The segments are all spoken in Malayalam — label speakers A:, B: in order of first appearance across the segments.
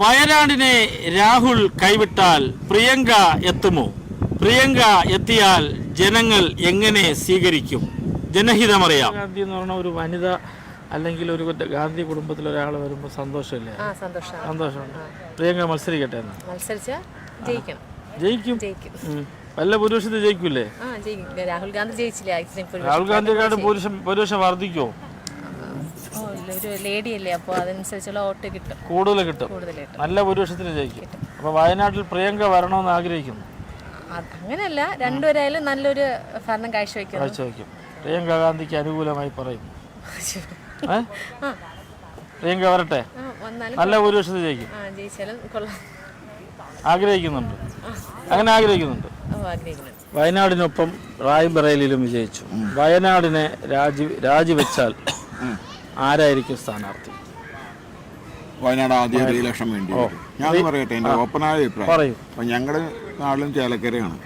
A: വയനാടിനെ രാഹുൽ കൈവിട്ടാൽ പ്രിയങ്ക എത്തുമോ? പ്രിയങ്ക എത്തിയാൽ ജനങ്ങൾ എങ്ങനെ സ്വീകരിക്കും? ജനഹിതമറിയാം. ഗാന്ധി എന്ന് പറഞ്ഞ ഒരു വനിത അല്ലെങ്കിൽ ഒരു ഗാന്ധി കുടുംബത്തിൽ ഒരാൾ വരുമ്പോൾ സന്തോഷമില്ലേ?
B: ആ സന്തോഷമാണ്.
A: സന്തോഷമുണ്ട്. പ്രിയങ്ക മത്സരിക്കട്ടെ എന്ന്?
B: മത്സരിച്ച ജയിക്കണം.
A: ജയിക്കും?
B: ജയിക്കും.
A: ഉം. വല്ല പുരുഷത്തെ ജയിക്കൂലേ?
B: ആ ജയിക്കും. രാഹുൽ ഗാന്ധി ജയിച്ചില്ലേ? ആക്സിഡന്റ് ഇപ്പോൾ
A: രാഹുൽ ഗാന്ധിക്കാട് പുരുഷൻ ഭൂരിപക്ഷം വർദ്ധിക്കുമോ
B: ഒരു ലേഡി അല്ലേ അപ്പോൾ അതനുസരിച്ചുള്ള വോട്ട് കിട്ടും.
A: കൂടുതൽ കിട്ടും.
B: കൂടുതൽ
A: നല്ല ഭൂരിപക്ഷത്തിൽ ജയിക്കും. അപ്പോൾ വയനാട്ടിൽ പ്രിയങ്ക വരണമെന്ന് ആഗ്രഹിക്കുന്നു.
B: അങ്ങനെയല്ല രണ്ടുപേരായാലും നല്ലൊരു ഭരണം കാഴ്ചവെക്കും
A: കാഴ്ചവെക്കും. പ്രിയങ്ക ഗാന്ധിക്ക് അനുകൂലമായി പറയും. പ്രിയങ്ക വരട്ടെ?
B: വന്നാലും
A: നല്ല ഭൂരിപക്ഷത്തിൽ ജയിക്കും.
B: ആ ജയിച്ചാലും കൊള്ളാം.
A: ആഗ്രഹിക്കുന്നുണ്ട്. അങ്ങനെ ആഗ്രഹിക്കുന്നുണ്ട്.
B: ഓ ആഗ്രഹിക്കുന്നുണ്ട്.
A: വയനാടിനൊപ്പം റായ്ബറേലിയിലും വിജയിച്ചു. വയനാടിനെ രാജി രാജിവെച്ചാൽ ആരായിരിക്കും സ്ഥാനാർത്ഥി?
C: വയനാട് ആദ്യ ഒരു ലക്ഷം വേണ്ടി വരും. ഞാൻ പറയട്ടെ എന്റെ ഓപ്പണായ അഭിപ്രായം.
A: പറയൂ.
C: അപ്പം ഞങ്ങളുടെ നാടിലും ചേലക്കരയാണ്.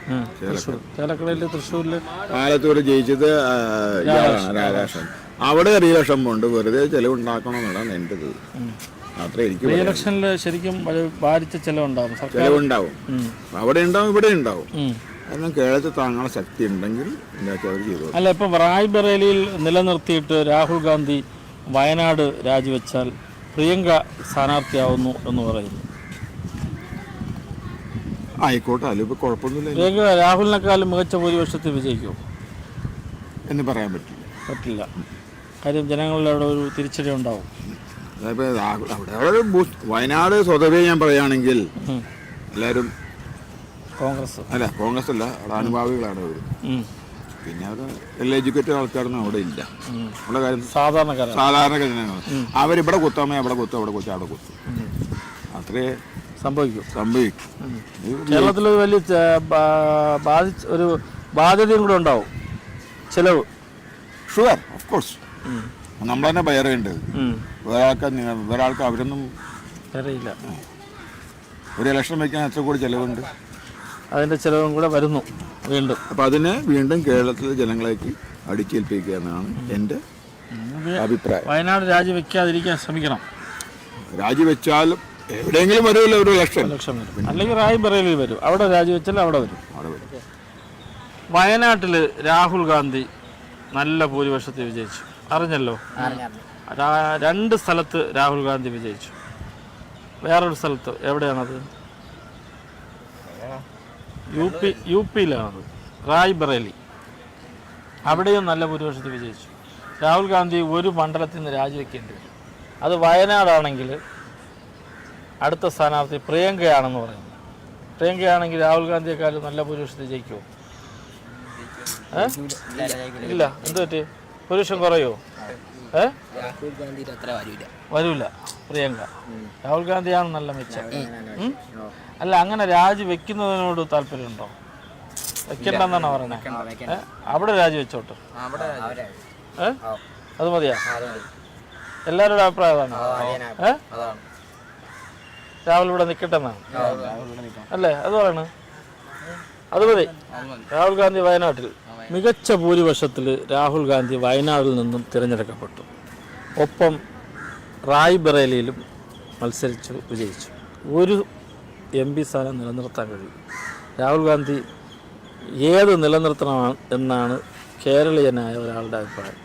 A: തൃശ്ശൂർ. ചേലക്കടയിൽ തൃശ്ശൂരിൽ
C: ആലത്തൂർ ജയിച്ചത് ആ, ഇയാളാണ് രാധാകൃഷ്ണൻ. അവിടെ ഒരു ലക്ഷം ഉണ്ട്. വെറുതെ ചെലവുണ്ടാക്കണമെന്നാണ് എന്റെ ഇത്. അത്ര എനിക്ക്
A: ഈ
C: പറയാൻ.
A: ഇലക്ഷനിൽ ശരിക്കും ഒരു ഭാരിച്ച ചെലവുണ്ടാകും സർക്കാർ?
C: ചെലവുണ്ടാവും.
A: ഉം.
C: അവിടെ ഉണ്ടാവും ഇവിടെ ഉണ്ടാവും.
A: ഉം.
C: കേരളത്തിൽ താങ്ങാനുള്ള ശക്തി ഉണ്ടെങ്കിൽ എന്താ അവർ ചെയ്തു
A: അല്ല ഇപ്പം റായ്ബറേലിയിൽ നിലനിർത്തിയിട്ട് രാഹുൽ ഗാന്ധി വയനാട് രാജിവെച്ചാൽ പ്രിയങ്ക സ്ഥാനാർത്ഥിയാവുന്നു എന്ന് പറയുന്നു.
C: ആയിക്കോട്ടെ അതിലിപ്പോൾ കുഴപ്പമൊന്നുമില്ല.
A: പ്രിയങ്ക രാഹുലിനേക്കാളും മികച്ച ഭൂരിപക്ഷത്തിൽ വിജയിക്കും.
C: എന്ന് പറയാൻ പറ്റില്ല.
A: പറ്റില്ല. കാര്യം ജനങ്ങളുടെ അവിടെ ഒരു തിരിച്ചടി ഉണ്ടാവും.
C: അതായത് അവിടെ വയനാട് സ്വതവേ ഞാൻ പറയുകയാണെങ്കിൽ. എല്ലാവരും
A: കോൺഗ്രസ്.
C: അല്ല കോൺഗ്രസ് അല്ല അവിടെ അനുഭാവികളാണ് അവർ. പിന്നെ അവിടെ വെൽ എഡ്യൂക്കേറ്റഡ് ആൾക്കാരൊന്നും അവിടെ ഇല്ല. നമ്മുടെ കാര്യം
A: സാധാരണക്കാർ
C: സാധാരണ ജനങ്ങൾ. അവരിവിടെ കുത്താമേ അവിടെ കുത്തും അവിടെ കുത്തും അവിടെ കുത്തും. അത്രേ
A: സംഭവിക്കും.
C: സംഭവിക്കും.
A: കേരളത്തിൽ ഒരു വലിയ ബാധിച്ച ഒരു ബാധ്യതയും കൂടെ ഉണ്ടാവും. ചിലവ്.
C: ഷുവർ ഓഫ് കോഴ്സ് നമ്മൾ തന്നെ ഭയറേണ്ടത്
A: ഒരാൾക്ക്
C: വേറെ ആൾക്ക് അവരൊന്നും
A: അറിയില്ല.
C: ഒരു ഇലക്ഷൻ വയ്ക്കാൻ എത്ര കൂടി ചിലവുണ്ട്?
A: അതിന്റെ ചിലവും കൂടെ വരുന്നു വീണ്ടും.
C: അപ്പം അതിനെ വീണ്ടും കേരളത്തിലെ ജനങ്ങളേക്ക് അടിച്ചേൽപ്പിക്കുക എന്നാണ് എന്റെ അഭിപ്രായം.
A: വയനാട് രാജിവെക്കാതിരിക്കാൻ ശ്രമിക്കണം.
C: രാജിവെച്ചാലും എവിടെയെങ്കിലും വരുമല്ലോ ഒരു ലക്ഷം
A: ലക്ഷം വരും. അല്ലെങ്കിൽ റായ്ബറേലിൽ വരും. അവിടെ രാജിവെച്ചാൽ അവിടെ വരും.
C: അവിടെ വരും.
A: വയനാട്ടിൽ രാഹുൽ ഗാന്ധി നല്ല ഭൂരിപക്ഷത്തിൽ വിജയിച്ചു. അറിഞ്ഞല്ലോ? രണ്ട് സ്ഥലത്ത് രാഹുൽ ഗാന്ധി വിജയിച്ചു. വേറൊരു സ്ഥലത്ത് എവിടെയാണത്? യു പി യു പിയിലാണ് റായ്ബറേലി. അവിടെയും നല്ല ഭൂരിപക്ഷത്തിൽ വിജയിച്ചു. രാഹുൽ ഗാന്ധി ഒരു മണ്ഡലത്തിൽ നിന്ന് രാജിവെക്കേണ്ടി വരും. അത് വയനാടാണെങ്കിൽ അടുത്ത സ്ഥാനാർത്ഥി പ്രിയങ്കയാണെന്ന് പറയുന്നു. പ്രിയങ്കയാണെങ്കിൽ രാഹുൽ ഗാന്ധിയെക്കാളും നല്ല ഭൂരിപക്ഷത്തിൽ ജയിക്കുമോ? ഇല്ല. എന്ത് പറ്റി? പുരുഷം കുറയോ ഏ? വരൂല. പ്രിയങ്ക. രാഹുൽ ഗാന്ധിയാണ് നല്ല മെച്ചം? അല്ല അങ്ങനെ രാജി വെക്കുന്നതിനോട് താല്പര്യമുണ്ടോ? വെക്കണ്ടെന്നാണ് പറയുന്നത്? അവിടെ രാജി വെച്ചോട്ടെ. അത് മതിയാ. എല്ലാവരുടെ അഭിപ്രായം അതാണ്. രാഹുൽ ഇവിടെ നിൽക്കട്ടെന്നാണ് അല്ലേ? അത് പറയണ. അത് മതി. രാഹുൽ ഗാന്ധി വയനാട്ടിൽ. മികച്ച ഭൂരിപക്ഷത്തിൽ രാഹുൽ ഗാന്ധി വയനാട്ടിൽ നിന്നും തിരഞ്ഞെടുക്കപ്പെട്ടു. ഒപ്പം റായ്ബറേലിയിലും മത്സരിച്ചു വിജയിച്ചു. ഒരു എം പി സ്ഥാനം നിലനിർത്താൻ കഴിയും. രാഹുൽ ഗാന്ധി ഏത് നിലനിർത്തണം എന്നാണ് കേരളീയനായ ഒരാളുടെ അഭിപ്രായം?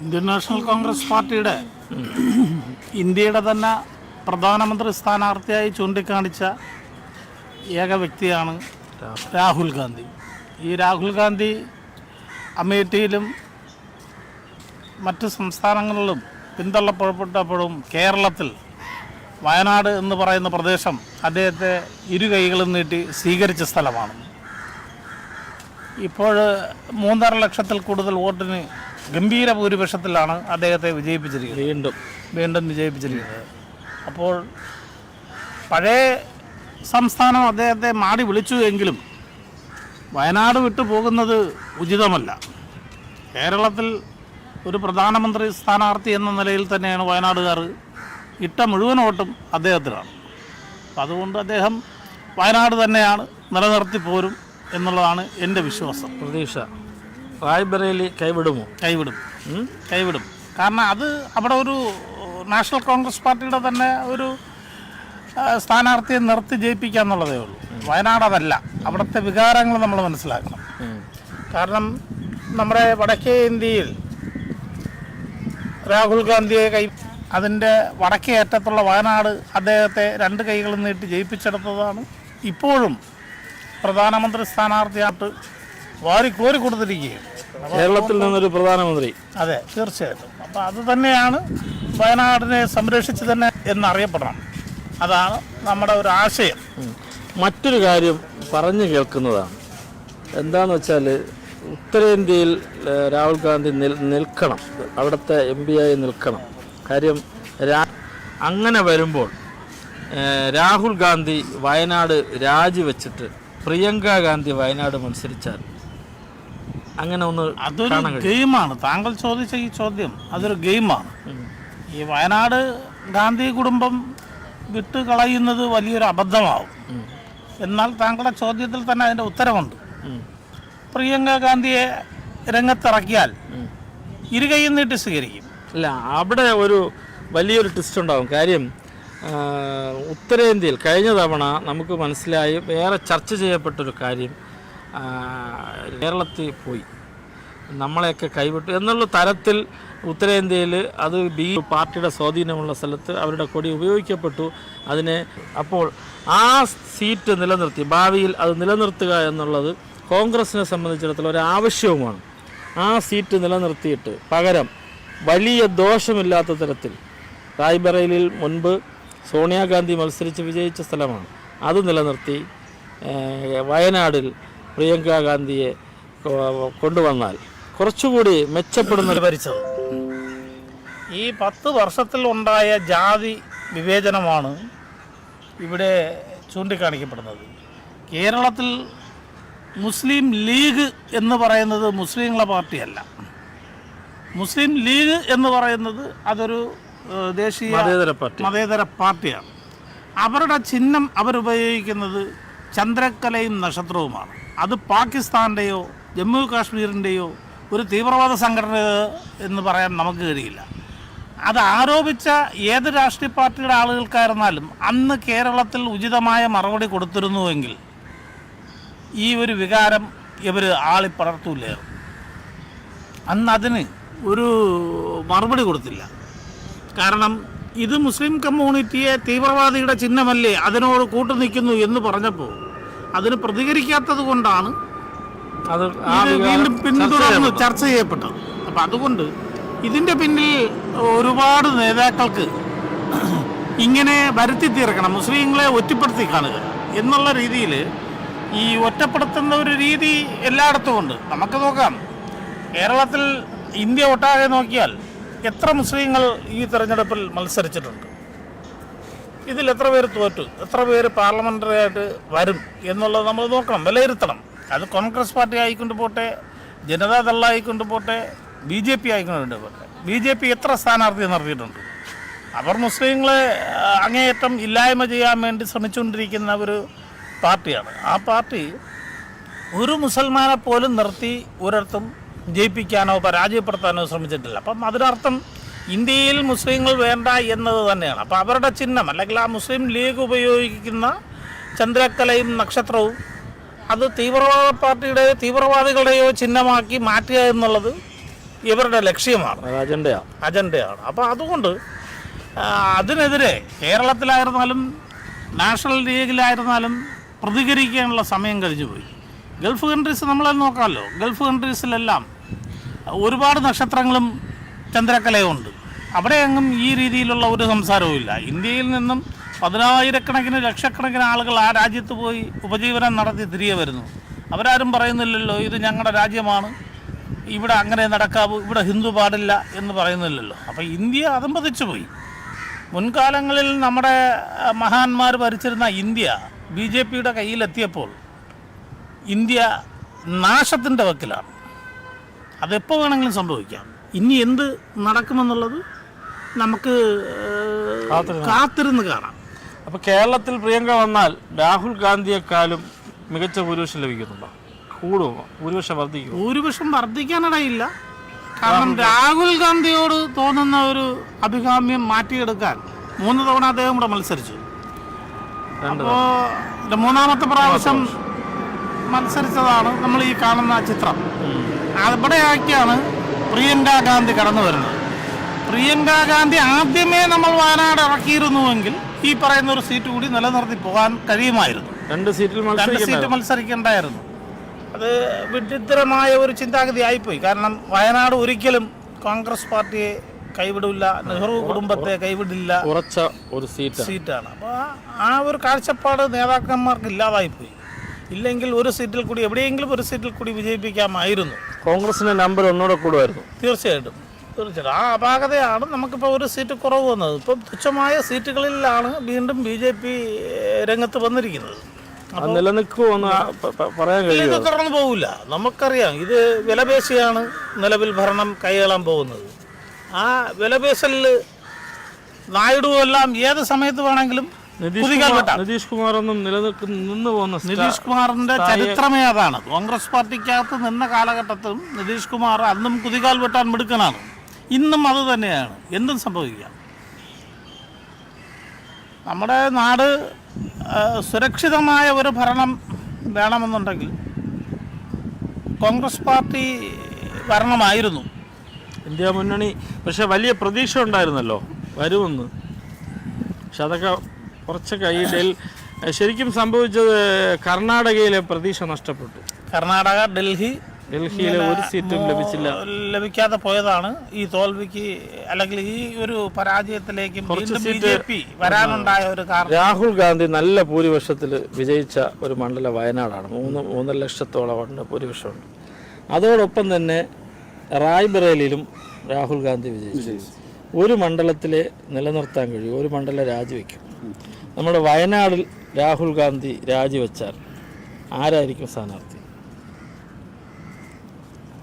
D: ഇന്ത്യൻ നാഷണൽ കോൺഗ്രസ് പാർട്ടിയുടെ ഇന്ത്യയുടെ തന്നെ പ്രധാനമന്ത്രി സ്ഥാനാർത്ഥിയായി ചൂണ്ടിക്കാണിച്ച ഏക വ്യക്തിയാണ് രാഹുൽ ഗാന്ധി. ഈ രാഹുൽ ഗാന്ധി അമേഠിയിലും മറ്റ് സംസ്ഥാനങ്ങളിലും പിന്തള്ളപ്പെട്ടപ്പോഴും കേരളത്തിൽ വയനാട് എന്ന് പറയുന്ന പ്രദേശം അദ്ദേഹത്തെ ഇരു കൈകളും നീട്ടി സ്വീകരിച്ച സ്ഥലമാണ്. ഇപ്പോൾ മൂന്നര ലക്ഷത്തിൽ കൂടുതൽ വോട്ടിന് ഗംഭീര ഭൂരിപക്ഷത്തിലാണ് അദ്ദേഹത്തെ വിജയിപ്പിച്ചിരിക്കുന്നത്.
A: വീണ്ടും.
D: വീണ്ടും വിജയിപ്പിച്ചിരിക്കുന്നത്. അപ്പോൾ പഴയ സംസ്ഥാനം അദ്ദേഹത്തെ മാടി വിളിച്ചു എങ്കിലും വയനാട് വിട്ടു പോകുന്നത് ഉചിതമല്ല. കേരളത്തിൽ ഒരു പ്രധാനമന്ത്രി സ്ഥാനാർത്ഥി എന്ന നിലയിൽ തന്നെയാണ് വയനാടുകാർ ഇട്ട മുഴുവൻ വോട്ടും അദ്ദേഹത്തിനാണ്. അപ്പം അതുകൊണ്ട് അദ്ദേഹം വയനാട് തന്നെയാണ് നിലനിർത്തി പോരും എന്നുള്ളതാണ് എന്റെ വിശ്വാസം.
A: പ്രതീക്ഷ. റായ്ബറേലി കൈവിടുമോ?
D: കൈവിടും. കൈവിടും. കാരണം അത് അവിടെ ഒരു നാഷണൽ കോൺഗ്രസ് പാർട്ടിയുടെ തന്നെ ഒരു സ്ഥാനാർത്ഥിയെ നിർത്തി ജയിപ്പിക്കുക എന്നുള്ളതേ ഉള്ളൂ. വയനാട് അതല്ല. അവിടുത്തെ വികാരങ്ങൾ നമ്മൾ മനസ്സിലാക്കണം. കാരണം നമ്മുടെ വടക്കേ ഇന്ത്യയിൽ രാഹുൽ ഗാന്ധിയെ കൈ അതിന്റെ വടക്കേ അറ്റത്തുള്ള വയനാട് അദ്ദേഹത്തെ രണ്ട് കൈകളും നീട്ടി ജയിപ്പിച്ചെടുത്തതാണ്. ഇപ്പോഴും പ്രധാനമന്ത്രി സ്ഥാനാർത്ഥിയായിട്ട് വാരി കോരി കൊടുത്തിരിക്കുകയും
A: കേരളത്തിൽ നിന്നൊരു പ്രധാനമന്ത്രി.
D: അതെ തീർച്ചയായിട്ടും. അപ്പോൾ അത് തന്നെയാണ് വയനാടിനെ സംരക്ഷിച്ച് തന്നെ എന്നറിയപ്പെടണം. അതാണ് നമ്മുടെ ഒരു ആശയം.
A: മറ്റൊരു കാര്യം പറഞ്ഞു കേൾക്കുന്നതാണ്. എന്താണെന്ന് വെച്ചാൽ ഉത്തരേന്ത്യയിൽ രാഹുൽ ഗാന്ധി നിൽ നിൽക്കണം. അവിടുത്തെ എം പി ആയി നിൽക്കണം. കാര്യം അങ്ങനെ വരുമ്പോൾ രാഹുൽ ഗാന്ധി വയനാട് രാജിവെച്ചിട്ട് പ്രിയങ്ക ഗാന്ധി വയനാട് മത്സരിച്ചാൽ അങ്ങനെ ഒന്ന്
D: അതൊരു ഗെയിമാണ്. താങ്കൾ ചോദിച്ച ഈ ചോദ്യം അതൊരു ഗെയിമാണ്. ഈ വയനാട് ഗാന്ധി കുടുംബം വിട്ട് കളയുന്നത് വലിയൊരു അബദ്ധമാവും. എന്നാൽ താങ്കളുടെ ചോദ്യത്തിൽ തന്നെ അതിന്റെ ഉത്തരവുണ്ട് പ്രിയങ്ക ഗാന്ധിയെ രംഗത്തിറക്കിയാൽ ഇരുകയും നീട്ടി സ്വീകരിക്കും.
A: അല്ല അവിടെ ഒരു വലിയൊരു ട്വിസ്റ്റ് ഉണ്ടാകും കാര്യം ഉത്തരേന്ത്യയിൽ കഴിഞ്ഞ തവണ നമുക്ക് മനസ്സിലായി വേറെ ചർച്ച ചെയ്യപ്പെട്ടൊരു കാര്യം കേരളത്തിൽ പോയി. നമ്മളെയൊക്കെ കൈവിട്ടു എന്നുള്ള തരത്തിൽ ഉത്തരേന്ത്യയിൽ അത് ബി പാർട്ടിയുടെ സ്വാധീനമുള്ള സ്ഥലത്ത് അവരുടെ കൊടി ഉപയോഗിക്കപ്പെട്ടു. അതിനെ അപ്പോൾ ആ സീറ്റ് നിലനിർത്തി ഭാവിയിൽ അത് നിലനിർത്തുക എന്നുള്ളത് കോൺഗ്രസിനെ സംബന്ധിച്ചിടത്തോളം ഒരു ആവശ്യവുമാണ്. ആ സീറ്റ് നിലനിർത്തിയിട്ട് പകരം വലിയ ദോഷമില്ലാത്ത തരത്തിൽ റായ്ബറേലിൽ മുൻപ് സോണിയാഗാന്ധി മത്സരിച്ച് വിജയിച്ച സ്ഥലമാണ്. അത് നിലനിർത്തി വയനാടിൽ പ്രിയങ്ക ഗാന്ധിയെ കൊണ്ടുവന്നാൽ കുറച്ചുകൂടി മെച്ചപ്പെടുന്ന
D: ഭരിച്ചത് ഈ പത്ത് വർഷത്തിൽ ഉണ്ടായ ജാതി വിവേചനമാണ് ഇവിടെ ചൂണ്ടിക്കാണിക്കപ്പെടുന്നത്. കേരളത്തിൽ മുസ്ലിം ലീഗ് എന്ന് പറയുന്നത് മുസ്ലിങ്ങളെ പാർട്ടിയല്ല. മുസ്ലിം ലീഗ് എന്ന് പറയുന്നത് അതൊരു ദേശീയ
A: മതേതര പാർട്ടി.
D: മതേതര പാർട്ടിയാണ്. അവരുടെ ചിഹ്നം അവരുപയോഗിക്കുന്നത് ചന്ദ്രക്കലയും നക്ഷത്രവുമാണ്. അത് പാകിസ്ഥാന്റെയോ ജമ്മു കാശ്മീരിന്റെയോ ഒരു തീവ്രവാദ സംഘടന എന്ന് പറയാൻ നമുക്ക് കഴിയില്ല. അത് ആരോപിച്ച ഏത് രാഷ്ട്രീയ പാർട്ടിയുടെ ആളുകൾക്കായിരുന്നാലും അന്ന് കേരളത്തിൽ ഉചിതമായ മറുപടി കൊടുത്തിരുന്നുവെങ്കിൽ ഈ ഒരു വികാരം ഇവർ ആളിപ്പടർത്തൂല്ലായിരുന്നു അന്ന് അതിന് ഒരു മറുപടി കൊടുത്തില്ല. കാരണം ഇത് മുസ്ലിം കമ്മ്യൂണിറ്റിയെ തീവ്രവാദിയുടെ ചിഹ്നമല്ലേ അതിനോട് കൂട്ടു നിൽക്കുന്നു എന്ന് പറഞ്ഞപ്പോൾ അതിന് പ്രതികരിക്കാത്തത് കൊണ്ടാണ്
A: അത്
D: വീണ്ടും പിന്തുടർന്ന് ചർച്ച ചെയ്യപ്പെട്ടത്. അപ്പം അതുകൊണ്ട് ഇതിന്റെ പിന്നിൽ ഒരുപാട് നേതാക്കൾക്ക് ഇങ്ങനെ വരുത്തി തീർക്കണം മുസ്ലിങ്ങളെ ഒറ്റപ്പെടുത്തി കാണുക എന്നുള്ള രീതിയിൽ ഈ ഒറ്റപ്പെടുത്തുന്ന ഒരു രീതി എല്ലായിടത്തും ഉണ്ട്. നമുക്ക് നോക്കാം. കേരളത്തിൽ ഇന്ത്യ ഒട്ടാകെ നോക്കിയാൽ എത്ര മുസ്ലിങ്ങൾ ഈ തെരഞ്ഞെടുപ്പിൽ മത്സരിച്ചിട്ടുണ്ട്? ഇതിൽ എത്ര പേര് തോറ്റു? എത്ര പേര് പാർലമെന്ററി ആയിട്ട് വരും എന്നുള്ളത് നമ്മൾ നോക്കണം വിലയിരുത്തണം. അത് കോൺഗ്രസ് പാർട്ടി ആയിക്കൊണ്ട് പോട്ടെ ജനതാദൾ ആയിക്കൊണ്ട് പോട്ടെ ബി ജെ പി ആയിക്കൊണ്ട് പോട്ടെ. ബി ജെ പി എത്ര സ്ഥാനാർത്ഥിയെ നിർത്തിയിട്ടുണ്ട്? അവർ മുസ്ലിങ്ങളെ അങ്ങേയറ്റം ഇല്ലായ്മ ചെയ്യാൻ വേണ്ടി ശ്രമിച്ചുകൊണ്ടിരിക്കുന്ന ഒരു പാർട്ടിയാണ്. ആ പാർട്ടി ഒരു മുസൽമാനെ പോലും നിർത്തി ഒരിടത്തും ജയിപ്പിക്കാനോ പരാജയപ്പെടുത്താനോ ശ്രമിച്ചിട്ടില്ല. അപ്പം അതിനർത്ഥം ഇന്ത്യയിൽ മുസ്ലിങ്ങൾ വേണ്ട എന്നത് തന്നെയാണ്. അപ്പോൾ അവരുടെ ചിഹ്നം അല്ലെങ്കിൽ ആ മുസ്ലിം ലീഗ് ഉപയോഗിക്കുന്ന ചന്ദ്രക്കലയും നക്ഷത്രവും അത് തീവ്രവാദ പാർട്ടിയുടെ തീവ്രവാദികളുടെയോ ചിഹ്നമാക്കി മാറ്റുക എന്നുള്ളത് ഇവരുടെ ലക്ഷ്യമാണ്.
A: അജണ്ടയാണ്
D: അജണ്ടയാണ്. അപ്പോൾ അതുകൊണ്ട് അതിനെതിരെ കേരളത്തിലായിരുന്നാലും നാഷണൽ ലീഗിലായിരുന്നാലും പ്രതികരിക്കാനുള്ള സമയം കഴിഞ്ഞു പോയി ഗൾഫ് കൺട്രീസ് നമ്മളത് നോക്കാമല്ലോ. ഗൾഫ് കൺട്രീസിലെല്ലാം ഒരുപാട് നക്ഷത്രങ്ങളും ചന്ദ്രക്കലയുമുണ്ട് അവിടെയെങ്ങും ഈ രീതിയിലുള്ള ഒരു സംസാരവും ഇല്ല. ഇന്ത്യയിൽ നിന്നും പതിനായിരക്കണക്കിന് ലക്ഷക്കണക്കിന് ആളുകൾ ആ രാജ്യത്ത് പോയി ഉപജീവനം നടത്തി തിരികെ വരുന്നു. അവരാരും പറയുന്നില്ലല്ലോ ഇത് ഞങ്ങളുടെ രാജ്യമാണ്. ഇവിടെ അങ്ങനെ നടക്കാവൂ. ഇവിടെ ഹിന്ദു പാടില്ല എന്ന് പറയുന്നില്ലല്ലോ. അപ്പോൾ ഇന്ത്യ അതമ്പതിച്ചു പോയി. മുൻകാലങ്ങളിൽ നമ്മുടെ മഹാന്മാർ ഭരിച്ചിരുന്ന ഇന്ത്യ ബി ജെ പിയുടെ കയ്യിലെത്തിയപ്പോൾ ഇന്ത്യ നാശത്തിന്റെ വക്കിലാണ്. അതെപ്പോൾ വേണമെങ്കിലും സംഭവിക്കാം. ഇനി എന്ത് നടക്കുമെന്നുള്ളത് നമുക്ക്
A: കാത്തിരുന്ന്
D: കാണാം.
A: അപ്പോൾ കേരളത്തിൽ പ്രിയങ്ക വന്നാൽ രാഹുൽ ഗാന്ധിയെക്കാളും മികച്ച ഭൂരിപക്ഷം ലഭിക്കുന്നുണ്ടോ? കൂടുമോ ഭൂരിപക്ഷം വർദ്ധിക്കും.
D: ഭൂരിപക്ഷം വർദ്ധിക്കാനിടയില്ല കാരണം രാഹുൽ ഗാന്ധിയോട് തോന്നുന്ന ഒരു അഭികാമ്യം മാറ്റിയെടുക്കാൻ മൂന്ന് തവണ അദ്ദേഹം കൂടെ മത്സരിച്ചു.
A: രണ്ട്
D: അപ്പോൾ മൂന്നാമത്തെ പ്രാവശ്യം. മത്സരിച്ചതാണ് നമ്മൾ ഈ കാണുന്ന ചിത്രം. അവിടെയാക്കിയാണ് പ്രിയങ്ക ഗാന്ധി കടന്നു വരുന്നത്. പ്രിയങ്ക ഗാന്ധി ആദ്യമേ നമ്മൾ വയനാട് ഇറക്കിയിരുന്നുവെങ്കിൽ ഈ പറയുന്ന ഒരു സീറ്റ് കൂടി നിലനിർത്തി പോകാൻ കഴിയുമായിരുന്നു.
A: രണ്ട് സീറ്റിൽ
D: രണ്ട് സീറ്റ് മത്സരിക്കേണ്ടായിരുന്നു. അത് വിചിത്രമായ ഒരു ചിന്താഗതി ആയിപ്പോയി. കാരണം വയനാട് ഒരിക്കലും കോൺഗ്രസ് പാർട്ടിയെ കൈവിടില്ല നെഹ്റു കുടുംബത്തെ കൈവിടില്ല
A: ഒരു സീറ്റാണ്.
D: സീറ്റാണ്. അപ്പോൾ ആ ഒരു കാഴ്ചപ്പാട് നേതാക്കന്മാർക്ക് ഇല്ലാതായിപ്പോയി. ഇല്ലെങ്കിൽ ഒരു സീറ്റിൽ കൂടി എവിടെയെങ്കിലും ഒരു സീറ്റിൽ കൂടി വിജയിപ്പിക്കാമായിരുന്നു.
A: കോൺഗ്രസിന്റെ നമ്പർ ഒന്നുകൂടെ കൂടുമായിരുന്നു.
D: തീർച്ചയായിട്ടും. തീർച്ചയായിട്ടും. ആ അപാകതയാണ് നമുക്കിപ്പോൾ ഒരു സീറ്റ് കുറവ് വന്നത്. ഇപ്പം തുച്ഛമായ സീറ്റുകളിലാണ് വീണ്ടും ബി ജെ പി രംഗത്ത് വന്നിരിക്കുന്നത്. ഇത് തുടർന്ന് പോകില്ല നമുക്കറിയാം ഇത് വിലപേശിയാണ് നിലവിൽ ഭരണം കൈയാളാൻ പോകുന്നത്. ആ വിലപേശലിൽ നായിഡുവെല്ലാം ഏത് സമയത്ത് വേണമെങ്കിലും
A: നിതീഷ് കുമാർ ഒന്നും നിലനിൽക്കുന്ന നിന്ന് പോകുന്ന
D: നിതീഷ് കുമാറിന്റെ ചരിത്രമേ അതാണ്. കോൺഗ്രസ് പാർട്ടിക്കകത്ത് നിന്ന കാലഘട്ടത്തിലും നിതീഷ് കുമാർ അന്നും കുതികാൽ വെട്ടാൻ മിടുക്കനാണ്. ഇന്നും അത് തന്നെയാണ്. എന്തും സംഭവിക്കാം. നമ്മുടെ നാട് സുരക്ഷിതമായ ഒരു ഭരണം വേണമെന്നുണ്ടെങ്കിൽ കോൺഗ്രസ് പാർട്ടി ഭരണമായിരുന്നു.
A: ഇന്ത്യ മുന്നണി പക്ഷേ വലിയ പ്രതീക്ഷ ഉണ്ടായിരുന്നല്ലോ. വരുമെന്ന്. പക്ഷെ അതൊക്കെ കുറച്ച് കൈയിടയിൽ ശരിക്കും സംഭവിച്ചത് കർണാടകയിലെ പ്രതീക്ഷ നഷ്ടപ്പെട്ടു.
D: കർണാടക ഡൽഹി
A: ഡൽഹിയിലെ ഒരു സീറ്റും ലഭിച്ചില്ല.
D: ലഭിക്കാതെ പോയതാണ്. ഈ തോൽവിക്ക് അല്ലെങ്കിൽ ഈ ഒരു പരാജയത്തിലേക്ക് വീണ്ടും ബി ജെ പി വരാനുണ്ടായ ഒരു കാരണം.
A: രാഹുൽ ഗാന്ധി നല്ല ഭൂരിപക്ഷത്തിൽ വിജയിച്ച ഒരു മണ്ഡല വയനാടാണ്. മൂന്ന് മൂന്നര ലക്ഷത്തോളം ഭൂരിപക്ഷമുണ്ട്. അതോടൊപ്പം തന്നെ റായ്ബറേലിയിലും രാഹുൽ ഗാന്ധി വിജയിച്ചു. ഒരു മണ്ഡലത്തിലെ നിലനിർത്താൻ കഴിയും ഒരു മണ്ഡലം രാജിവെക്കും. നമ്മുടെ വയനാടിൽ രാഹുൽ ഗാന്ധി രാജിവെച്ചാൽ ആരായിരിക്കും സ്ഥാനാർത്ഥി?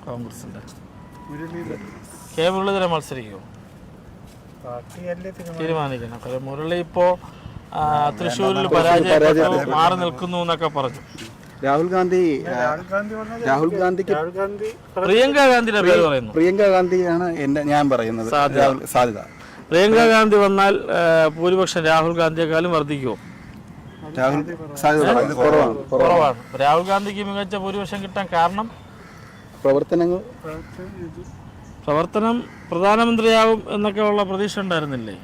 A: കോൺഗ്രസിന്റെ കെ മുരളീധരൻ മത്സരിക്കുമോ തീരുമാനിക്കണം. കാര്യം മുരളി ഇപ്പോ ആ, തൃശ്ശൂരിൽ പരാജയപ്പെട്ടു മാറി നിൽക്കുന്നു എന്നൊക്കെ പറഞ്ഞു.
E: രാഹുൽ ഗാന്ധി രാഹുൽ ഗാന്ധിക്ക്
A: പ്രിയങ്ക ഗാന്ധിയുടെ പേര് പറയുന്നു.
E: പ്രിയങ്ക ഗാന്ധിയാണ് എന്റെ ഞാൻ പറയുന്നത്. സാധ്യത.
A: പ്രിയങ്ക ഗാന്ധി വന്നാൽ ഭൂരിപക്ഷം രാഹുൽ ഗാന്ധിയെക്കാളും വർദ്ധിക്കുമോ
E: കുറവാണ്.
A: കുറവാണ്. രാഹുൽ ഗാന്ധിക്ക് മികച്ച ഭൂരിപക്ഷം കിട്ടാൻ കാരണം?
E: പ്രവർത്തനങ്ങൾ
A: പ്രവർത്തനം പ്രധാനമന്ത്രിയാവും എന്നൊക്കെ ഉള്ള പ്രതീക്ഷ ഉണ്ടായിരുന്നില്ലേ?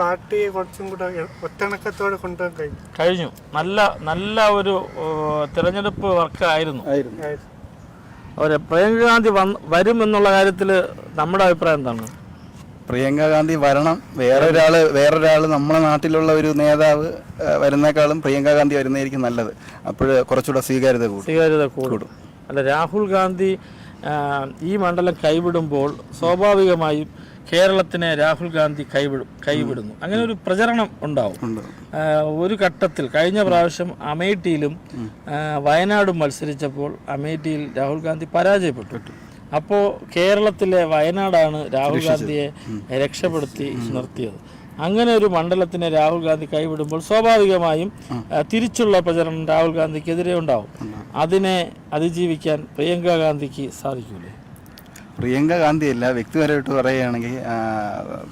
F: പാർട്ടിയെ കുറച്ചും കൂടെ ഒറ്റണക്കത്തോടെ കൊണ്ടുപോകാൻ
A: കഴിഞ്ഞു. നല്ല നല്ല ഒരു തിരഞ്ഞെടുപ്പ് വർക്ക്
E: ആയിരുന്നു.
A: അവരെ പ്രിയങ്ക ഗാന്ധി വരും എന്നുള്ള കാര്യത്തിൽ നമ്മുടെ അഭിപ്രായം എന്താണ്?
E: പ്രിയങ്ക ഗാന്ധി വരണം. വേറൊരാൾ വേറൊരാൾ നമ്മുടെ നാട്ടിലുള്ള ഒരു നേതാവ് വരുന്നേക്കാളും പ്രിയങ്ക ഗാന്ധി വരുന്നതായിരിക്കും നല്ലത്. അപ്പോൾ കുറച്ചുകൂടെ സ്വീകാര്യത കൂടും.
A: സ്വീകാര്യത കൂടും. അല്ല രാഹുൽ ഗാന്ധി ഈ മണ്ഡലം കൈവിടുമ്പോൾ സ്വാഭാവികമായും കേരളത്തിനെ രാഹുൽ ഗാന്ധി കൈവിടും കൈവിടുന്നു. അങ്ങനെ ഒരു പ്രചരണം ഉണ്ടാവും. ഒരു ഘട്ടത്തിൽ കഴിഞ്ഞ പ്രാവശ്യം അമേഠിയിലും വയനാടും മത്സരിച്ചപ്പോൾ അമേഠിയിൽ രാഹുൽ ഗാന്ധി പരാജയപ്പെട്ടു. അപ്പോൾ കേരളത്തിലെ വയനാടാണ് രാഹുൽ ഗാന്ധിയെ രക്ഷപ്പെടുത്തി നിർത്തിയത്. അങ്ങനെ ഒരു മണ്ഡലത്തിനെ രാഹുൽ ഗാന്ധി കൈവിടുമ്പോൾ സ്വാഭാവികമായും തിരിച്ചുള്ള പ്രചരണം രാഹുൽ ഗാന്ധിക്കെതിരെ ഉണ്ടാവും. അതിനെ അതിജീവിക്കാൻ പ്രിയങ്ക ഗാന്ധിക്ക് സാധിക്കൂലേ?
E: പ്രിയങ്ക ഗാന്ധി അല്ല വ്യക്തിപരമായിട്ട് പറയുകയാണെങ്കിൽ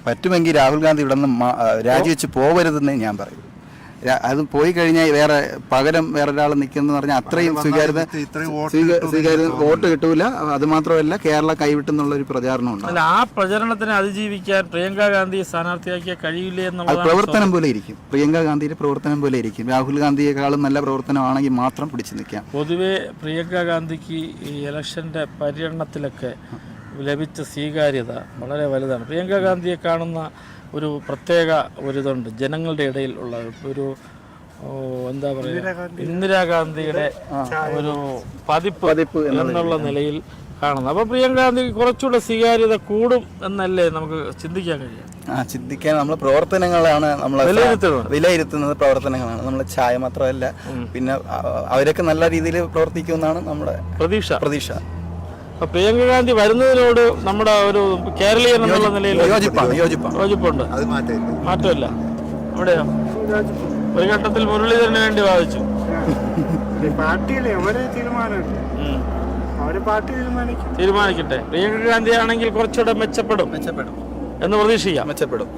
E: പറ്റുമെങ്കിൽ രാഹുൽ ഗാന്ധി ഇവിടെ നിന്ന് രാജിവെച്ച് പോകരുതെന്ന് ഞാൻ പറയും. അത് പോയി കഴിഞ്ഞാൽ വേറെ പകരം വേറെ ഒരാൾ നിൽക്കുന്ന പറഞ്ഞാൽ അത്രയും സ്വീകാര്യത സ്വീക- സ്വീകാര്യത വോട്ട് കിട്ടൂല. അത് മാത്രമല്ല കേരള കൈവിട്ടെന്നുള്ള ഒരു പ്രചാരണമുണ്ട്
A: അല്ല ആ പ്രചരണത്തിനെ അതിജീവിക്കാൻ പ്രിയങ്ക ഗാന്ധിയെ സ്ഥാനാർത്ഥിയാക്കിയ കഴിയില്ലേ എന്നുള്ള
E: പ്രവർത്തനം പോലെ ഇരിക്കും. പ്രിയങ്ക ഗാന്ധിയുടെ പ്രവർത്തനം പോലെ ഇരിക്കും. രാഹുൽ ഗാന്ധിയെക്കാളും നല്ല പ്രവർത്തനമാണെങ്കിൽ മാത്രം പിടിച്ചു നിൽക്കാം.
A: പൊതുവെ പ്രിയങ്ക ഗാന്ധിക്ക് ഈ ഇലക്ഷന്റെ പര്യടനത്തിലൊക്കെ ലഭിച്ച സ്വീകാര്യത വളരെ വലുതാണ്. പ്രിയങ്ക ഗാന്ധിയെ കാണുന്ന ഒരു പ്രത്യേക ഒരിതുണ്ട്. ജനങ്ങളുടെ ഇടയിൽ ഉള്ള ഒരു എന്താ പറയുക ഇന്ദിരാഗാന്ധിയുടെ ഒരു പതിപ്പ് പതിപ്പ് എന്നുള്ള നിലയിൽ. കാണുന്നത്. അപ്പോൾ പ്രിയങ്ക ഗാന്ധിക്ക് കുറച്ചുകൂടെ സ്വീകാര്യത കൂടും എന്നല്ലേ നമുക്ക് ചിന്തിക്കാൻ കഴിയും
E: ആ ചിന്തിക്കാൻ നമ്മൾ പ്രവർത്തനങ്ങളാണ് നമ്മൾ
A: വിലയിരുത്തുന്നത്.
E: പ്രവർത്തനങ്ങളാണ്. നമ്മൾ ചായ മാത്രമല്ല പിന്നെ അവരൊക്കെ നല്ല രീതിയിൽ പ്രവർത്തിക്കുമെന്നാണ് നമ്മുടെ
A: പ്രതീക്ഷ.
E: പ്രതീക്ഷ.
A: പ്രിയങ്ക ഗാന്ധി വരുന്നതിനോട് നമ്മുടെ ഒരു കേരളീയൻ എന്നുള്ള നിലയിൽ
E: യോജിപ്പാണ് യോജിപ്പാണ്.
A: യോജിപ്പുണ്ട്.
F: അത് മാറ്റമില്ല.
A: മാറ്റമില്ല. അവിടെയോ? ഒരു ഘട്ടത്തിൽ മുരളീധരന് വേണ്ടി വാദിച്ചു.
F: പാർട്ടിയിലെ അവരെ തീരുമാനമുണ്ട്.
A: ഉം.
F: അവർ അവർ പാർട്ടി തീരുമാനിക്കും.
A: തീരുമാനിക്കട്ടെ. പ്രിയങ്ക ഗാന്ധി ആണെങ്കിൽ കുറച്ചുകൂടെ മെച്ചപ്പെടും.
E: മെച്ചപ്പെടും.
A: എന്ന് പ്രതീക്ഷിക്കാം.
E: മെച്ചപ്പെടും.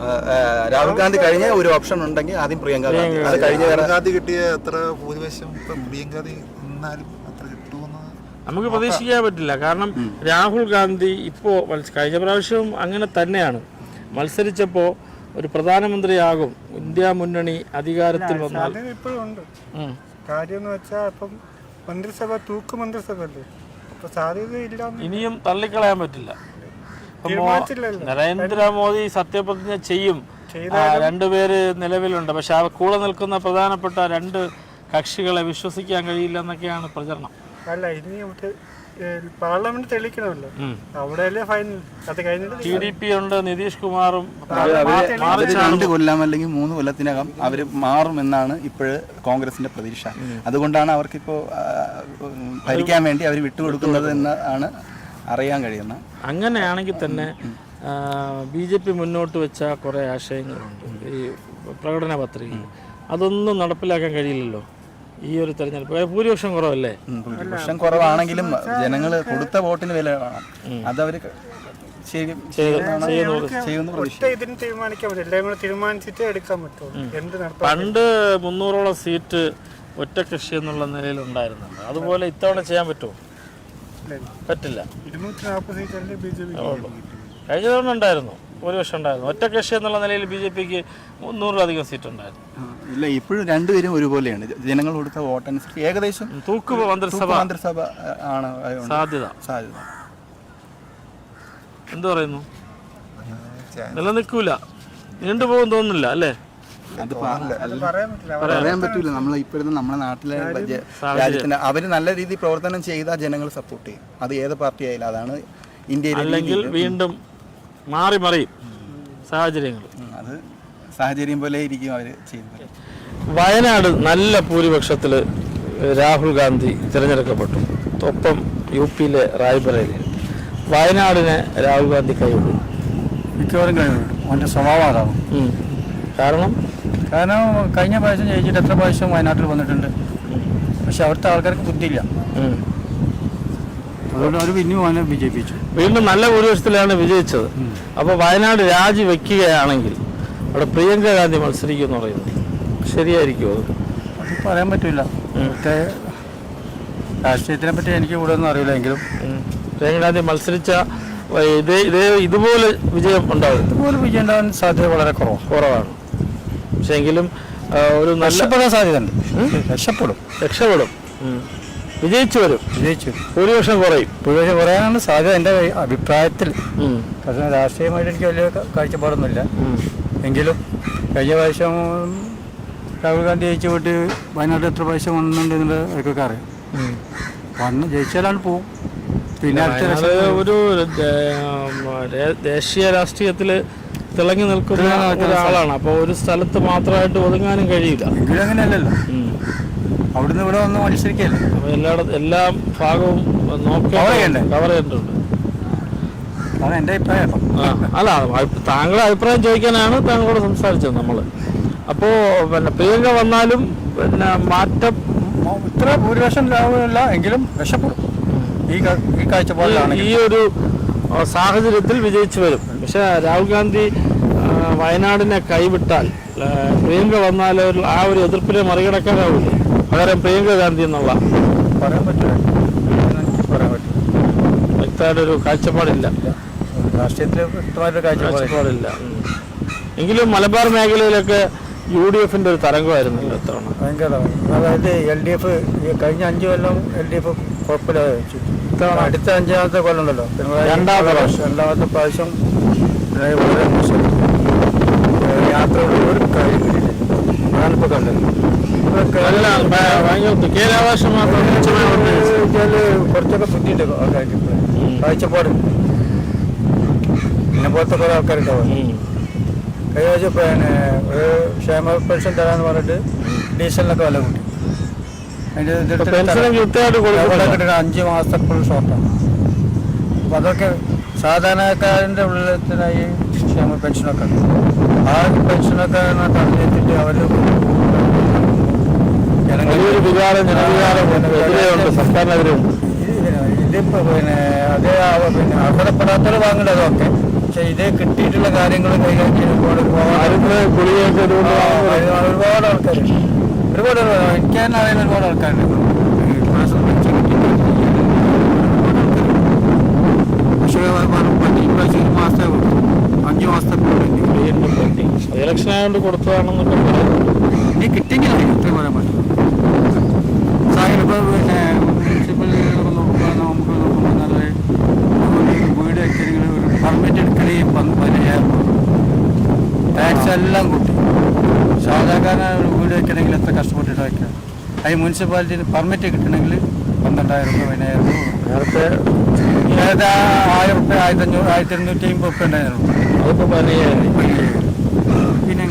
E: രാഹുൽ ഗാന്ധി കഴിഞ്ഞ ഒരു ഓപ്ഷൻ ഉണ്ടെങ്കിൽ ആദ്യം പ്രിയങ്ക ഗാന്ധി. അത് കഴിഞ്ഞ
G: ഗാന്ധി കിട്ടിയ എത്ര ഭൂരിപക്ഷം എന്നാലും നിന്നാലും അത്ര കിട്ടുമെന്ന്
A: നമുക്ക് പ്രതീക്ഷിക്കാൻ പറ്റില്ല. കാരണം രാഹുൽ ഗാന്ധി ഇപ്പോൾ കഴിഞ്ഞ പ്രാവശ്യവും അങ്ങനെ തന്നെയാണ്. മത്സരിച്ചപ്പോൾ ഒരു പ്രധാനമന്ത്രിയാകും. ഇന്ത്യ മുന്നണി അധികാരത്തിൽ വന്നാൽ.
F: കാര്യം എന്ന് വെച്ചാൽ ഇപ്പം മന്ത്രിസഭ തൂക്ക് മന്ത്രിസഭ അല്ലേ അപ്പൊ സാധ്യത ഇല്ലാന്ന്
A: ഇനിയും തള്ളിക്കളയാൻ പറ്റില്ല. നരേന്ദ്രമോദി സത്യപ്രതിജ്ഞ ചെയ്യും. രണ്ടുപേര് നിലവിലുണ്ട്. പക്ഷെ ആ കൂടെ നിൽക്കുന്ന പ്രധാനപ്പെട്ട രണ്ട് കക്ഷികളെ വിശ്വസിക്കാൻ കഴിയില്ല എന്നൊക്കെയാണ് പ്രചരണം.
F: അല്ല ഇനി ഇവിടെ പാർലമെന്റ് തെളിയിക്കണമല്ലോ. അവിടെയല്ലേ ഫൈനൽ അത് കഴിഞ്ഞിട്ട്
A: ടി ഡി പി ഉണ്ട് നിതീഷ് കുമാറും
E: രണ്ട് കൊല്ലം അല്ലെങ്കിൽ മൂന്ന് കൊല്ലത്തിനകം അവർ മാറും എന്നാണ് ഇപ്പോഴ് കോൺഗ്രസിന്റെ പ്രതീക്ഷ. അതുകൊണ്ടാണ് അവർക്കിപ്പോ ഭരിക്കാൻ വേണ്ടി അവർ വിട്ടുകൊടുക്കുന്നത് എന്ന് ആണ് അറിയാൻ കഴിയുന്നത്.
A: അങ്ങനെയാണെങ്കിൽ തന്നെ ബി ജെ പി മുന്നോട്ട് വെച്ച കുറേ ആശയങ്ങളുണ്ട്. ഈ പ്രകടന പത്രികയിൽ. അതൊന്നും നടപ്പിലാക്കാൻ കഴിയില്ലല്ലോ. ഈ ഒരു തെരഞ്ഞെടുപ്പ്. ഭൂരിപക്ഷം കുറവല്ലേ?
E: ഭൂരിപക്ഷം കുറവാണെങ്കിലും ജനങ്ങൾ കൊടുത്ത വോട്ടിന് വില വേണം അതവർ ശരി ചെയ്യുമെന്ന്
F: ഒറ്റ
E: പ്രതീക്ഷിക്കുന്നു.
F: ഇതിന് തീരുമാനിക്കാൻ പറ്റും എല്ലാം കൂടെ തീരുമാനിച്ചിട്ട് എടുക്കാൻ പറ്റുള്ളൂ. എന്ത് നടത്താൻ
A: പണ്ട് മുന്നൂറോളം സീറ്റ് ഒറ്റ കൃഷി എന്നുള്ള നിലയിൽ ഉണ്ടായിരുന്നുണ്ട് അതുപോലെ ഇത്തവണ ചെയ്യാൻ പറ്റുമോ? പറ്റില്ല.
F: ഇരുന്നൂറ്റി നാൽപ്പത്
A: കഴിഞ്ഞ തവണ ഉണ്ടായിരുന്നു. ഭൂരിപക്ഷം ഉണ്ടായിരുന്നു. ഒറ്റ കക്ഷി എന്നുള്ള നിലയിൽ ബി ജെ പിക്ക് മുന്നൂറിലധികം സീറ്റ് ഉണ്ടായിരുന്നു.
E: ഇല്ല ഇപ്പോഴും രണ്ടുപേരും ഒരുപോലെയാണ്. ജനങ്ങൾ കൊടുത്ത വോട്ടനുസരിച്ച് ഏകദേശം
A: തൂക്ക് മന്ത്രിസഭ.
E: മന്ത്രിസഭ ആണ്
A: സാധ്യത.
E: സാധ്യത.
A: എന്തു പറയുന്നു? നിലനിൽക്കൂല. നീണ്ടുപോകും തോന്നുന്നില്ല അല്ലേ?
E: അത്
F: പറയാൻ
E: പറ്റൂല. നമ്മൾ ഇപ്പോഴത്തെ നമ്മുടെ നാട്ടിലെ രാജ്യത്തിന് അവർ നല്ല രീതിയിൽ പ്രവർത്തനം ചെയ്താൽ ജനങ്ങൾ സപ്പോർട്ട് ചെയ്യും. അത് ഏത് പാർട്ടി ആയാലും അതാണ് ഇന്ത്യയിലെ
A: അല്ലെങ്കിൽ വീണ്ടും മാറി മറിയും സാഹചര്യങ്ങൾ.
E: അത് സാഹചര്യം പോലെ ഇരിക്കും അവർ ചെയ്യുന്നത്.
A: വയനാട് നല്ല ഭൂരിപക്ഷത്തിൽ രാഹുൽ ഗാന്ധി തിരഞ്ഞെടുക്കപ്പെട്ടു. ഒപ്പം യു പിയിലെ റായ്ബറേലി വയനാടിനെ രാഹുൽ ഗാന്ധി കൈവിടും
H: മിക്കവാറും കഴിവുണ്ട് അവന്റെ സ്വഭാവം
A: അതാവും. കാരണം?
H: കാരണം കഴിഞ്ഞ പ്രാവശ്യം ജയിച്ചിട്ട് എത്ര പ്രാവശ്യം വയനാട്ടിൽ വന്നിട്ടുണ്ട്. പക്ഷെ അവിടുത്തെ ആൾക്കാർക്ക് ബുദ്ധിയില്ല. അതുകൊണ്ട് അവർ പിന്നെ അവനെ വിജയിപ്പിച്ചു.
A: വീണ്ടും നല്ല ഭൂരിപക്ഷത്തിലാണ് വിജയിച്ചത്. അപ്പോൾ വയനാട് രാജിവെക്കുകയാണെങ്കിൽ അവിടെ പ്രിയങ്ക ഗാന്ധി മത്സരിക്കും എന്ന് പറയുന്നത് ശരിയായിരിക്കുമോ അത്?
H: പറയാൻ പറ്റില്ല ഇവിടുത്തെ രാഷ്ട്രീയത്തിനെ പറ്റി എനിക്ക് കൂടുതൽ ഒന്നും അറിയില്ല എങ്കിലും.
A: പ്രിയങ്ക ഗാന്ധി മത്സരിച്ച ഇതേ ഇതേ ഇതുപോലെ വിജയം ഉണ്ടാവും.
H: ഇതുപോലെ വിജയം ഉണ്ടാവാൻ സാധ്യത വളരെ കുറവാണ്.
A: കുറവാണ്. പക്ഷേ എങ്കിലും ഒരു നല്ല
H: രക്ഷപ്പെടാൻ സാധ്യതയുണ്ട്. രക്ഷപ്പെടും.
A: രക്ഷപ്പെടും. വിജയിച്ചു വരും.
H: വിജയിച്ചു
A: ഭൂരിപക്ഷം കുറയും.
H: ഭൂരിപക്ഷം കുറയാനാണ് സാധ്യത എന്റെ അഭിപ്രായത്തിൽ. കാരണം രാഷ്ട്രീയമായിട്ട് എനിക്ക് വലിയ കാഴ്ചപ്പാടൊന്നുമില്ല. എങ്കിലും കഴിഞ്ഞ പ്രാവശ്യം രാഹുൽ ഗാന്ധി ജയിച്ചു പോയിട്ട് വയനാട്ടിൽ എത്ര പ്രാവശ്യം വന്നിട്ടുണ്ട് എന്നുള്ളത് അവർക്കൊക്കെ അറിയാം. വന്ന് ജയിച്ചാലാണ് പോവും. പിന്നെ
A: ഒരു ദേ- ദേശീയ രാഷ്ട്രീയത്തിൽ തിളങ്ങി നിൽക്കുന്ന ഒരാളാണ്. അപ്പോൾ ഒരു സ്ഥലത്ത് മാത്രമായിട്ട് ഒതുങ്ങാനും കഴിയില്ല.
H: എങ്കിലും അങ്ങനെയല്ലല്ലോ. അവിടുന്ന് ഇവിടെ വന്ന് മത്സരിക്കല്ലേ
A: അപ്പോൾ എല്ലായിടത്തും എല്ലാ ഭാഗവും നോക്കി
H: Cover ചെയ്യണ്ടേ?
A: കവർ ചെയ്തിട്ടുണ്ട്
H: അതാണ് എന്റെ അഭിപ്രായം.
A: ആ, അല്ല അഭി- താങ്കളുടെ അഭിപ്രായം ചോദിക്കാനാണ് താങ്കളോട് സംസാരിച്ചത് നമ്മൾ അപ്പോൾ പിന്നെ പ്രിയങ്ക വന്നാലും പിന്നെ മാറ്റം
H: ഇത്ര ഭൂരിപക്ഷം രാഹുലല്ല എങ്കിലും രക്ഷപ്പെടും. ഈ കാ- ഈ
A: ഈ-
H: കാഴ്ചപ്പാടിലാണെങ്കിൽ
A: ഒരു ആ, സാഹചര്യത്തിൽ വിജയിച്ചു വരും. പക്ഷെ രാഹുൽ ഗാന്ധി ആ, വയനാടിനെ കൈവിട്ടാൽ ആ, പ്രിയങ്ക വന്നാൽ ഒരു- ആ ഒരു എതിർപ്പിനെ മറികടക്കാനാവില്ല പകരം പ്രിയങ്ക ഗാന്ധി എന്നുള്ള.
H: പറയാൻ പറ്റില്ല എനിക്ക് പറയാൻ പറ്റില്ല
A: വ്യക്തമായിട്ടൊരു കാഴ്ചപ്പാടില്ല.
H: രാഷ്ട്രീയത്തിൽ വ്യക്തമായിട്ടൊരു കാഴ്ചപ്പാട്
A: കാഴ്ചപ്പാടില്ല. എങ്കിലും മലബാർ മേഖലയിലൊക്കെ യു ഡി എഫിന്റെ ഒരു തരംഗമായിരുന്നു ഇത്തവണ.
H: ഭയങ്കര അതായത് എൽ ഡി എഫ് കഴിഞ്ഞ അഞ്ച് കൊല്ലം എൽ ഡി എഫ് കുഴപ്പമില്ലാതെ വെച്ചു
A: ഇത്തവണ.
H: അടുത്ത അഞ്ചാമത്തെ കൊല്ലം ഉണ്ടല്ലോ
A: രണ്ടാമത്തെ പ്രാവശ്യം.
H: രണ്ടാമത്തെ പ്രാവശ്യം വളരെ മോശം. യാത്രയുടെ ഒരു കാര്യം ഇപ്പോൾ കണ്ടത്. വെച്ചാൽ കുറച്ചൊക്കെ ബുദ്ധിയുണ്ട് ആൾക്കാർക്ക്. കാഴ്ചപ്പാട്. പിന്നെ പോലത്തെ കുറേ ആൾക്കാരുണ്ടാവും. കഴിഞ്ഞ പിന്നെ ഒരു ക്ഷേമ പെൻഷൻ തരാന്ന് പറഞ്ഞിട്ട് ഡീസലിനൊക്കെ വില കൂട്ടി. അതിന്റെ അഞ്ച് മാസത്തെ ഫുൾ ഷോർട്ടാണ് അപ്പം അതൊക്കെ സാധാരണക്കാരന്റെ ഉള്ളിലത്തിനായി ക്ഷേമ പെൻഷനൊക്കെ. ഉണ്ട് ആ പെൻഷനൊക്കെ തടഞ്ഞിട്ട് അവർ
A: വലിയൊരു വികാരം ജനവികാരം എതിരെയുണ്ട് സർക്കാരിനെതിരെയുണ്ട്
H: ഇല്ല ഇത് ഇപ്പൊ പിന്നെ അത് പിന്നെ അർഹതപ്പെടാത്തവർ വാങ്ങേണ്ടതൊക്കെ പക്ഷെ ഇത് കിട്ടിയിട്ടുള്ള കാര്യങ്ങൾ കൈകാര്യം ചെയ്യുമ്പോൾ ഒരുപാട് ആൾക്കാരുണ്ട് ഒരുപാട്. എനിക്ക് തന്നെ അറിയുന്ന ഒരുപാട് ആൾക്കാരുണ്ട്. പക്ഷേ പറ്റി കൊടുത്തു അഞ്ച് മാസത്തെ
A: ഇലക്ഷൻ ആയതുകൊണ്ട് കൊടുത്തതാണെന്നൊക്കെ
H: ഇനി കിട്ടിയെങ്കിൽ സാഹചര്യം ഇപ്പോൾ പിന്നെ മുനിസിപ്പൽ നമുക്ക് നോക്കുമ്പോൾ നല്ല ഒരു വീട് ഒരു പെർമിറ്റ് പന്ത് പതിനയ്യായിരം ടാക്സ് എല്ലാം കൂട്ടി. സാധാരണ ഒരു വീട് വെക്കണമെങ്കിൽ എത്ര കഷ്ടപ്പെട്ടിട്ട് വയ്ക്കുക അതിന് മുനിസിപ്പാലിറ്റിന് പെർമിറ്റ് കിട്ടണമെങ്കിൽ പന്ത്രണ്ടായിരം രൂപ പതിനായിരം രൂപ.
A: നേരത്തെ
H: നേരത്തെ ആയിരം റുപ്യ ആയിരത്തി അഞ്ഞൂറ് ആയിരത്തി എണ്ണൂറ്റി അമ്പത് ഉണ്ടായിരുന്നു.
A: അതിപ്പോൾ പതിനയ്യായിരം
H: പിന്നെ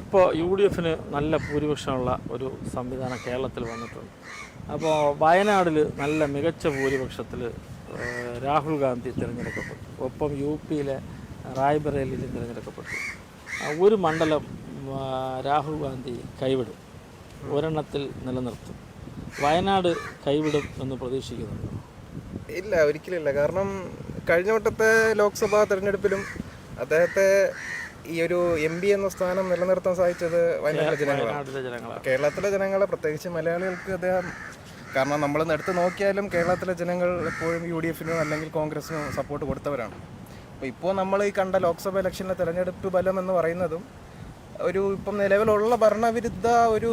A: ഇപ്പോൾ യു ഡി എഫിന് നല്ല ഭൂരിപക്ഷമുള്ള ഒരു സംവിധാനം കേരളത്തിൽ വന്നിട്ടുണ്ട്. അപ്പോൾ വയനാടിൽ നല്ല മികച്ച ഭൂരിപക്ഷത്തിൽ രാഹുൽ ഗാന്ധി തിരഞ്ഞെടുക്കപ്പെട്ടു. ഒപ്പം യു പിയിലെ റായ്ബറേലിയിലും തിരഞ്ഞെടുക്കപ്പെട്ടു. ഒരു മണ്ഡലം രാഹുൽ ഗാന്ധി കൈവിടും. ഒരെണ്ണത്തിൽ നിലനിർത്തും. വയനാട് കൈവിടും എന്ന് പ്രതീക്ഷിക്കുന്നുണ്ട്?
I: ഇല്ല ഒരിക്കലില്ല കാരണം കഴിഞ്ഞ വട്ടത്തെ ലോക്സഭാ തെരഞ്ഞെടുപ്പിലും അദ്ദേഹത്തെ ഈ ഒരു എം പി എന്ന സ്ഥാനം നിലനിർത്താൻ സാധിച്ചത് വയനാട്ടിലെ ജനങ്ങളാണ്. കേരളത്തിലെ ജനങ്ങളെ പ്രത്യേകിച്ച് മലയാളികൾക്ക് അദ്ദേഹം കാരണം നമ്മൾ എടുത്ത് നോക്കിയാലും കേരളത്തിലെ ജനങ്ങൾ എപ്പോഴും യു ഡി എഫിനോ അല്ലെങ്കിൽ കോൺഗ്രസിനോ സപ്പോർട്ട് കൊടുത്തവരാണ്. അപ്പോൾ ഇപ്പോൾ നമ്മൾ ഈ കണ്ട ലോക്സഭ ഇലക്ഷനിലെ തെരഞ്ഞെടുപ്പ് ഫലം എന്ന് പറയുന്നതും ഒരു ഇപ്പം നിലവിലുള്ള ഭരണവിരുദ്ധ ഒരു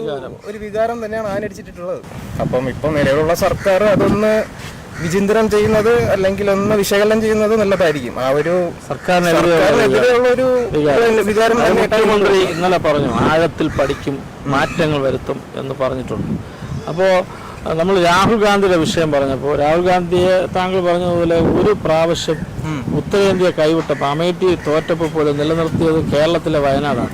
I: ഒരു വികാരം തന്നെയാണ് ആനടിച്ചിട്ടുള്ളത് അപ്പം ഇപ്പം നിലവിലുള്ള സർക്കാർ അതൊന്ന് വിചിന്തനം ചെയ്യുന്നത് അല്ലെങ്കിൽ ഒന്ന് വിശകലനം ചെയ്യുന്നത് നല്ലതായിരിക്കും. ആ ഒരു
A: സർക്കാരിനെതിരെ
I: സർക്കാരിനെതിരെയുള്ള ഒരു
A: മുഖ്യമന്ത്രി ഇന്നലെ പറഞ്ഞു ആഴത്തിൽ പഠിക്കും മാറ്റങ്ങൾ വരുത്തും എന്ന് പറഞ്ഞിട്ടുണ്ട്. അപ്പോൾ നമ്മൾ രാഹുൽ ഗാന്ധിയുടെ വിഷയം പറഞ്ഞപ്പോൾ രാഹുൽ ഗാന്ധിയെ താങ്കൾ പറഞ്ഞതുപോലെ ഒരു പ്രാവശ്യം ഉത്തരേന്ത്യ കൈവിട്ടപ്പോൾ അമേഠി തോറ്റപ്പോൾ പോലും നിലനിർത്തിയത് കേരളത്തിലെ വയനാടാണ്.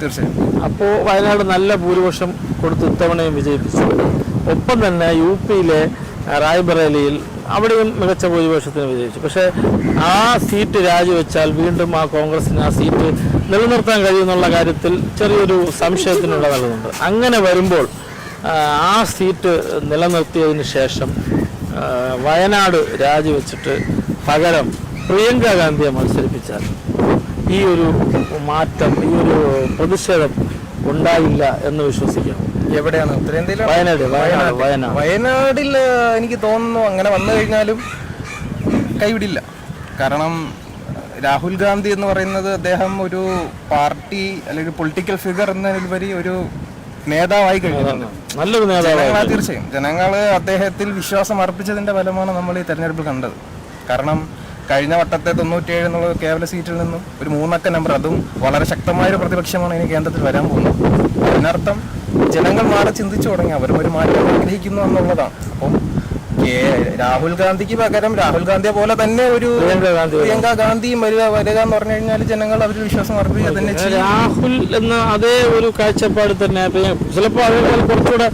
A: അപ്പോൾ വയനാട് നല്ല ഭൂരിപക്ഷം കൊടുത്ത് ഇത്തവണയും വിജയിപ്പിച്ചു. ഒപ്പം തന്നെ യു പിയിലെ റായ്ബറേലിയിൽ അവിടെയും മികച്ച ഭൂരിപക്ഷത്തിന് വിജയിച്ചു. പക്ഷേ ആ സീറ്റ് രാജിവെച്ചാൽ വീണ്ടും ആ കോൺഗ്രസിന് ആ സീറ്റ് നിലനിർത്താൻ കഴിയുമെന്നുള്ള കാര്യത്തിൽ ചെറിയൊരു സംശയത്തിനുള്ള നൽകുന്നുണ്ട് അങ്ങനെ വരുമ്പോൾ ആ, സീറ്റ് നിലനിർത്തിയതിന് ശേഷം വയനാട് രാജിവെച്ചിട്ട് പകരം പ്രിയങ്ക ഗാന്ധിയെ മത്സരിപ്പിച്ചാൽ ഈ ഒരു മാറ്റം ഈ ഒരു പ്രതിഷേധം ഉണ്ടായില്ല എന്ന് വിശ്വസിക്കാം
I: എവിടെയാണ്? ഉത്തരേന്ത്യയിലാണ്?
A: വയനാട് വയനാട് വയനാട്.
I: വയനാടിൽ എനിക്ക് തോന്നുന്നു അങ്ങനെ വന്നു കഴിഞ്ഞാലും കൈവിടില്ല. കാരണം രാഹുൽ ഗാന്ധി എന്ന് പറയുന്നത് അദ്ദേഹം ഒരു പാർട്ടി അല്ലെങ്കിൽ പൊളിറ്റിക്കൽ ഫിഗർ എന്നതിലുപരി ഒരു നേതാവായി കഴിഞ്ഞു
A: നല്ലൊരു നേതാവാണ്
I: തീർച്ചയായും. ജനങ്ങൾ അദ്ദേഹത്തിൽ വിശ്വാസം അർപ്പിച്ചതിന്റെ ഫലമാണ് നമ്മൾ ഈ തെരഞ്ഞെടുപ്പിൽ കണ്ടത്. കാരണം കഴിഞ്ഞ വട്ടത്തെ തൊണ്ണൂറ്റിയേഴ് എന്നുള്ള കേവല സീറ്റിൽ നിന്നും ഒരു മൂന്നക്ക നമ്പർ അതും വളരെ ശക്തമായ ഒരു പ്രതിപക്ഷമാണ് ഇനി കേന്ദ്രത്തിൽ വരാൻ പോകുന്നത്. അതിനർത്ഥം ജനങ്ങൾ മാറി ചിന്തിച്ചു തുടങ്ങി. അവരും ഒരു മാറ്റം ആഗ്രഹിക്കുന്നു എന്നുള്ളതാണ്. അപ്പം രാഹുൽ ഗാന്ധിക്ക് പകരം രാഹുൽ ഗാന്ധിയെ പോലെ തന്നെ ഒരു
A: പ്രിയങ്ക
I: ഗാന്ധിയും വരിക വരിക എന്ന് പറഞ്ഞു കഴിഞ്ഞാൽ ജനങ്ങൾ അവർ വിശ്വാസം അർപ്പിക്കുക തന്നെ
A: രാഹുൽ എന്ന അതേ ഒരു കാഴ്ചപ്പാട് തന്നെ. ചിലപ്പോൾ അതേപോലെ കുറച്ചുകൂടെ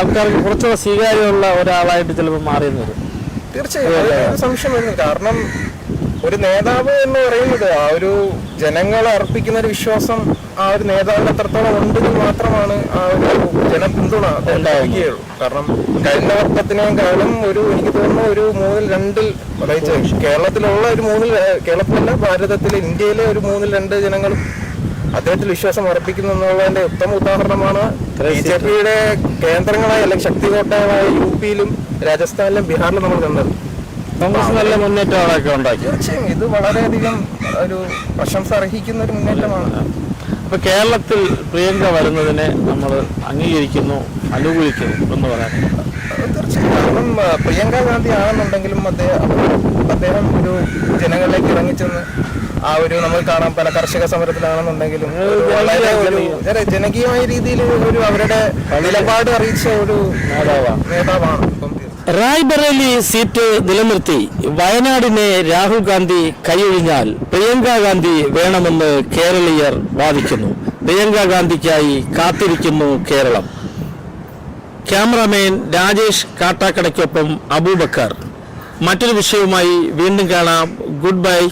A: ആൾക്കാർക്ക് കുറച്ചുകൂടെ സ്വീകാര്യമുള്ള ഒരാളായിട്ട് ചിലപ്പോൾ മാറിയെന്ന് വരും.
I: തീർച്ചയായും. സംശയം വരുന്നു കാരണം ഒരു നേതാവ് എന്ന് പറയുന്നത് ആ ഒരു ജനങ്ങളെ അർപ്പിക്കുന്ന ഒരു വിശ്വാസം ആ ഒരു നേതാവിന് എത്രത്തോളം ഉണ്ടെങ്കിൽ മാത്രമാണ് ആ ഒരു ജനപിന്തുണ ഉണ്ടാവുകയുള്ളൂ. കാരണം കഴിഞ്ഞ വർഷത്തിനേക്കാളും ഒരു എനിക്ക് തോന്നുന്നു ഒരു മൂന്നിൽ രണ്ടിൽ അതായത് കേരളത്തിലുള്ള ഒരു മൂന്നിൽ കേരളത്തിലല്ല ഭാരതത്തിലെ ഇന്ത്യയിലെ ഒരു മൂന്നിൽ രണ്ട് ജനങ്ങൾ അദ്ദേഹത്തിൽ വിശ്വാസം അർപ്പിക്കുന്നു എന്നുള്ളതിന്റെ ഉത്തമ ഉദാഹരണമാണ് ബി ജെ പിയുടെ കേന്ദ്രങ്ങളായ അല്ലെങ്കിൽ ശക്തികോട്ടകളായ യു പിയിലും രാജസ്ഥാനിലും ബീഹാറിലും നമ്മൾ കണ്ടത്.
A: കോൺഗ്രസ് നല്ല മുന്നേറ്റങ്ങളൊക്കെ ഉണ്ടാക്കി.
I: തീർച്ചയായും ഇത് വളരെയധികം ഒരു പ്രശംസ അർഹിക്കുന്ന ഒരു മുന്നേറ്റമാണ്.
A: അപ്പോൾ കേരളത്തിൽ പ്രിയങ്ക വരുന്നതിനെ നമ്മൾ അംഗീകരിക്കുന്നു അനുകൂലിക്കുന്നു എന്ന് പറയാൻ
I: തീർച്ചയായും. കാരണം പ്രിയങ്ക ഗാന്ധി ആണെന്നുണ്ടെങ്കിലും അദ്ദേഹം അദ്ദേഹം ഒരു ജനങ്ങളിലേക്ക് ഇറങ്ങിച്ചെന്ന് ആ ഒരു നമ്മൾ കാണാം. പല കർഷക സമരത്തിലാണെന്നുണ്ടെങ്കിലും വളരെ ഒരു ജനകീയമായ രീതിയിൽ ഒരു അവരുടെ നിലപാട് അറിയിച്ച ഒരു നേതാവാണ്.
A: റായ്ബറേലി സീറ്റ് നിലനിർത്തി വയനാടിനെ രാഹുൽ ഗാന്ധി കൈയൊഴിഞ്ഞാൽ പ്രിയങ്ക ഗാന്ധി വേണമെന്ന് കേരളീയർ വാദിക്കുന്നു. പ്രിയങ്ക ഗാന്ധിക്കായി കാത്തിരിക്കുന്നു കേരളം. ക്യാമറാമാൻ രാജേഷ് കാട്ടാക്കടയ്ക്കൊപ്പം അബൂബക്കർ. മറ്റൊരു വിഷയവുമായി വീണ്ടും കാണാം. Good bye.